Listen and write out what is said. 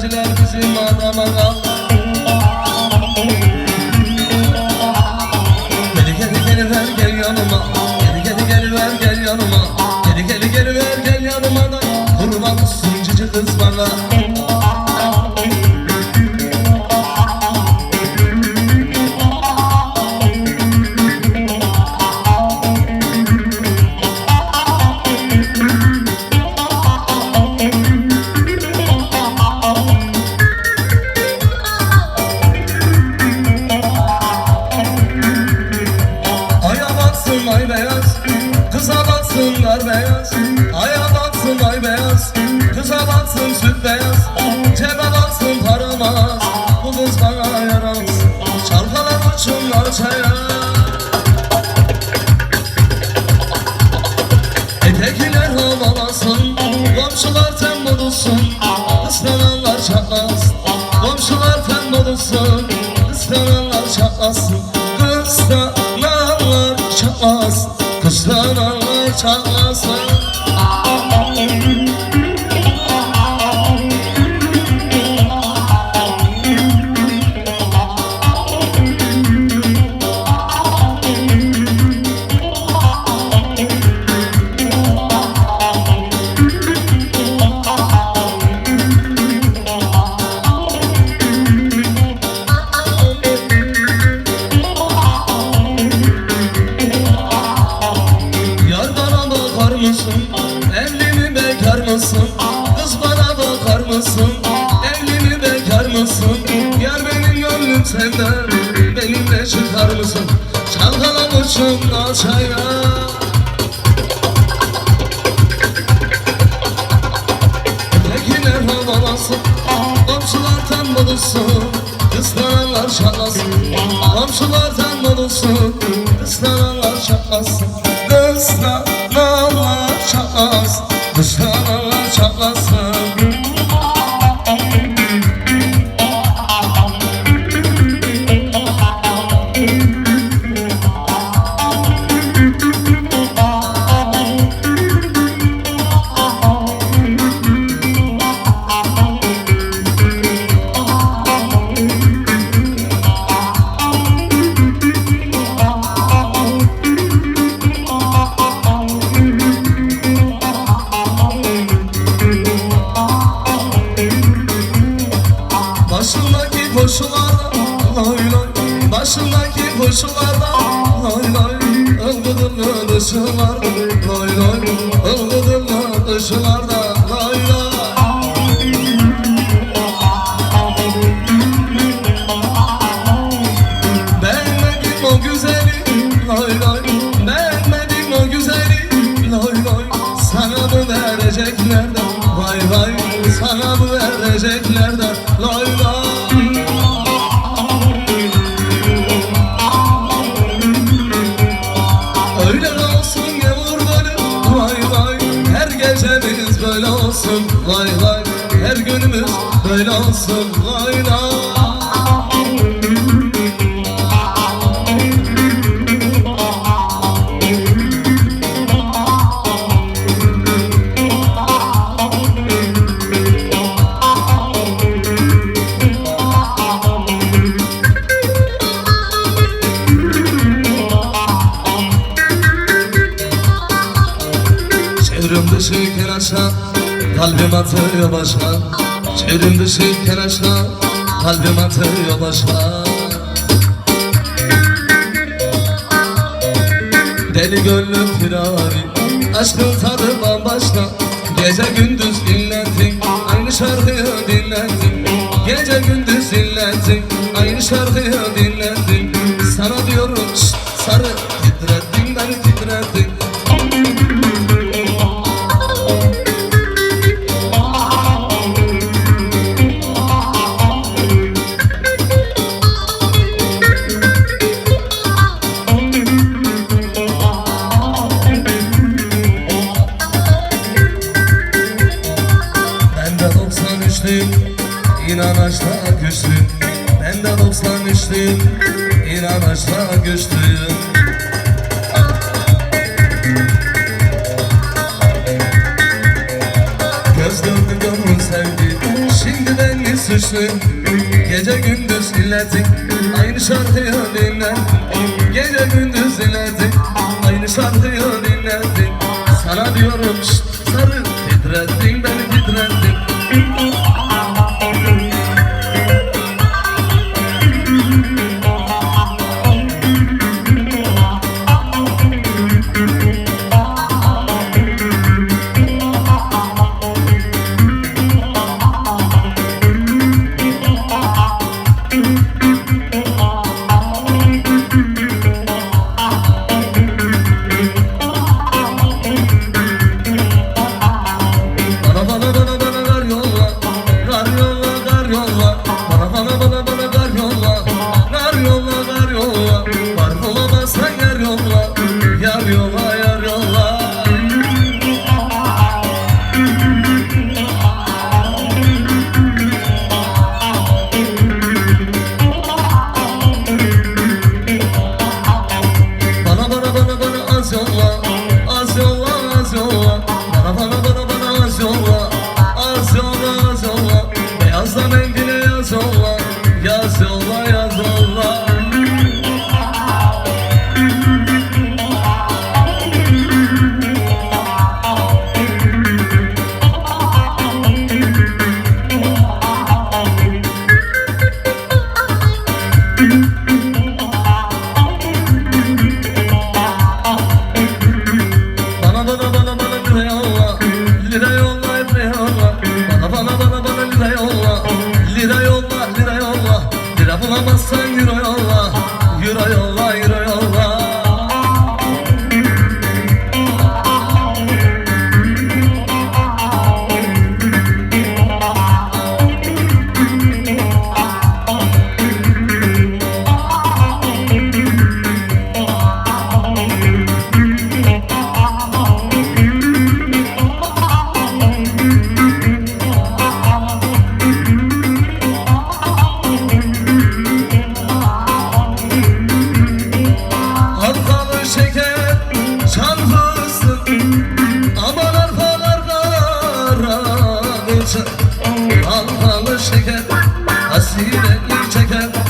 Çevreciler bizim adama uçun alçaya Etekiler havalasın Komşular tembel olsun Islananlar Komşular tembel olsun Islananlar çatlasın Kıslananlar çatlasın Kıslananlar çatlasın aşağıya Tekiler havalasın Komşular tembel olsun Kıskananlar şaklasın Komşular tembel olsun Kıskananlar şaklasın Kıskananlar şaklasın Kıskananlar şaklasın Koşularda lay lay Ilgıdırlı dışılarda lay lay Ilgıdırlı dışılarda lay lay. Beğenmedim o güzeli lay lay. Beğenmedim o güzeli lay lay. Sana bu vereceklerden vay vay. Sana bu vereceklerden lay lay dışı aşağı Kalbim atıyor başa Çevrim dışı aşağı Kalbim atıyor başa Deli gönlüm firari Aşkın tadı bambaşka. Gece gündüz dinlettin Aynı şarkıyı dinlettin Gece gündüz dinlettin Aynı şarkıyı dinlettin göçtü İnanışla göçtü. Göz gördü gönül sevdi Şimdi belli suçlu? Gece gündüz illeti Aynı şarkıyı dinler Gece gündüz illeti Aynı şarkıyı dinlerdi Sana diyorum şşt, sarıl titrettin beni. Balançando 네.